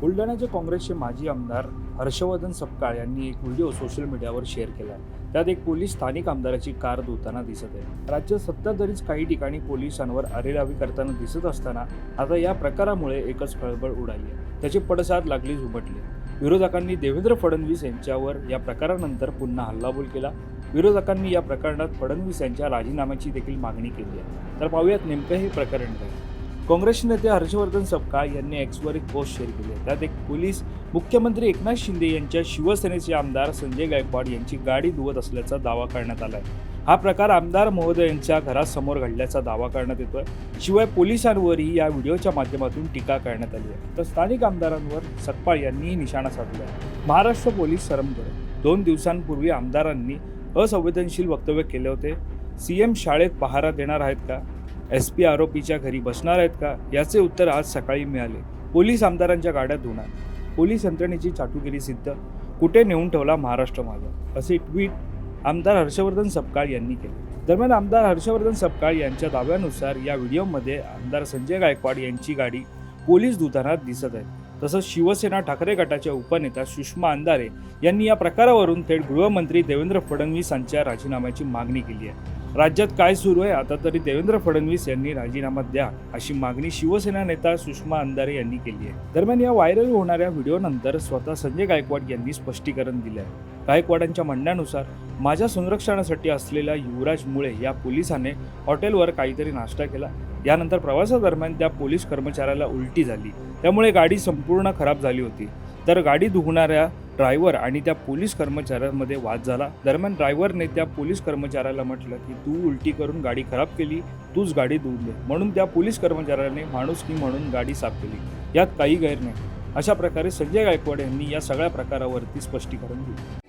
बुलढाण्याचे काँग्रेसचे माजी आमदार हर्षवर्धन सपकाळ यांनी एक व्हिडिओ सोशल मीडियावर शेअर केला त्यात एक पोलीस स्थानिक आमदाराची कार धुताना दिसत आहे. राज्यात सत्ताधारीच काही ठिकाणी पोलिसांवर अरेरावी करताना दिसत असताना आता या प्रकारामुळे एकच खळबळ उडाली आहे. त्याची पडसाद लागली झुमटली विरोधकांनी देवेंद्र फडणवीस यांच्यावर या प्रकारानंतर पुन्हा हल्लाबोल केला. विरोधकांनी या प्रकरणात फडणवीस यांच्या राजीनाम्याची देखील मागणी केली आहे. तर पाहूयात नेमकं हे प्रकरण काय काँग्रेस नेते हर्षवर्धन सपकाळ यांनी एक्सवर एक पोस्ट शेअर केली. आहे त्यात एक पोलीस मुख्यमंत्री एकनाथ शिंदे यांच्या शिवसेनेचे आमदार संजय गायकवाड यांची गाडी धुवत असल्याचा दावा करण्यात आला आहे हा प्रकार आमदार महोदयांच्या घरासमोर घडल्याचा दावा करण्यात येतोय. शिवाय पोलिसांवरही या व्हिडिओच्या माध्यमातून टीका करण्यात आली आहे. तर स्थानिक आमदारांवर सकपाळ यांनीही निशाणा साधला आहे. महाराष्ट्र पोलीस सरमकडे दोन दिवसांपूर्वी आमदारांनी असंवेदनशील वक्तव्य केले होते. सीएम शाळेत पहारा देणार आहेत का? एस पी आरोपीच्या घरी बसणार आहेत का? याचे उत्तर आज सकाळी मिळाले. पोलीस आमदारांच्या गाड्या धुणार. पोलीस यंत्रणेची चाटुगिरी सिद्ध. कुठे नेऊन ठेवला महाराष्ट्र माझा? असे ट्विट आमदार हर्षवर्धन सपकाळ यांनी केले. दरम्यान आमदार हर्षवर्धन सपकाळ यांच्या दाव्यानुसार या व्हिडिओमध्ये आमदार संजय गायकवाड यांची गाडी पोलीस धुताना दिसत आहे. तसंच शिवसेना ठाकरे गटाच्या उपनेता सुषमा अंधारे यांनी या प्रकारावरून थेट गृहमंत्री देवेंद्र फडणवीस यांच्या राजीनाम्याची मागणी केली आहे. राज्यात काय सुरू आहे आता तरी देवेंद्र फडणवीस यांनी राजीनामा द्या अशी मागणी शिवसेना नेता सुषमा अंधारे यांनी केली आहे. दरम्यान या व्हायरल होणाऱ्या व्हिडिओनंतर स्वतः संजय गायकवाड यांनी स्पष्टीकरण दिले आहे गायकवाडांच्या म्हणण्यानुसार माझ्या संरक्षणासाठी असलेल्या युवराज मुळे या पोलिसाने हॉटेलवर काहीतरी नाश्ता केला. यानंतर प्रवासादरम्यान त्या पोलीस कर्मचाऱ्याला उलटी झाली. त्यामुळे गाडी संपूर्ण खराब झाली होती. तर गाडी धुवणाऱ्या ड्रायव्हर आणि त्या पोलीस कर्मचाऱ्यांमध्ये वाद झाला. दरम्यान ड्रायव्हरने त्या पोलीस कर्मचाऱ्याला म्हटलं की तू उलटी करून गाडी खराब केली तूच गाडी धुवून दे म्हणून त्या पोलीस कर्मचाऱ्याने माणुसकी म्हणून गाडी साफ केली. यात काही गैर नाही. अशा प्रकारे संजय गायकवाड यांनी या सगळ्या प्रकारावरती स्पष्टीकरण दिले.